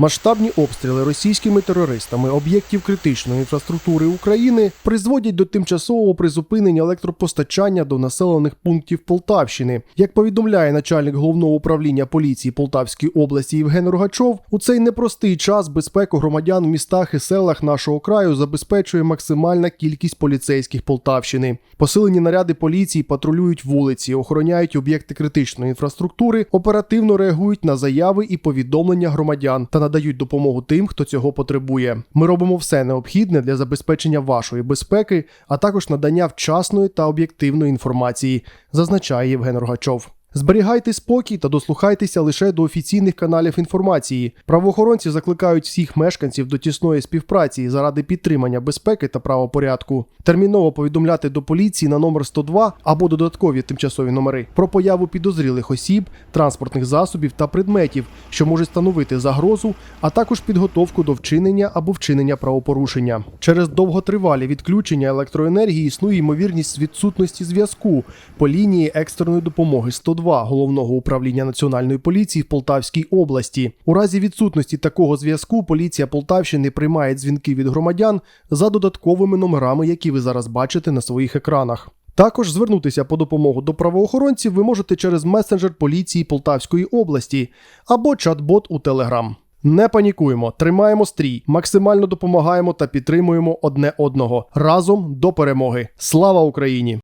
Масштабні обстріли російськими терористами об'єктів критичної інфраструктури України призводять до тимчасового призупинення електропостачання до населених пунктів Полтавщини. Як повідомляє начальник головного управління поліції Полтавської області Євген Рогачов, у цей непростий час безпеку громадян в містах і селах нашого краю забезпечує максимальна кількість поліцейських Полтавщини. Посилені наряди поліції патрулюють вулиці, охороняють об'єкти критичної інфраструктури, оперативно реагують на заяви і повідомлення громадян та надають допомогу тим, хто цього потребує. Ми робимо все необхідне для забезпечення вашої безпеки, а також надання вчасної та об'єктивної інформації, зазначає Євген Рогачов. Зберігайте спокій та дослухайтеся лише до офіційних каналів інформації. Правоохоронці закликають всіх мешканців до тісної співпраці заради підтримання безпеки та правопорядку. Терміново повідомляти до поліції на номер 102 або додаткові тимчасові номери про появу підозрілих осіб, транспортних засобів та предметів, що можуть становити загрозу, а також підготовку до вчинення або вчинення правопорушення. Через довготривалі відключення електроенергії існує ймовірність відсутності зв'язку по лінії екстреної допомоги 102 головного управління національної поліції в Полтавській області. У разі відсутності такого зв'язку поліція Полтавщини приймає дзвінки від громадян за додатковими номерами, які ви зараз бачите на своїх екранах. Також звернутися по допомогу до правоохоронців ви можете через месенджер поліції Полтавської області або чат-бот у Телеграм. Не панікуємо, тримаємо стрій, максимально допомагаємо та підтримуємо одне одного разом до перемоги. Слава Україні!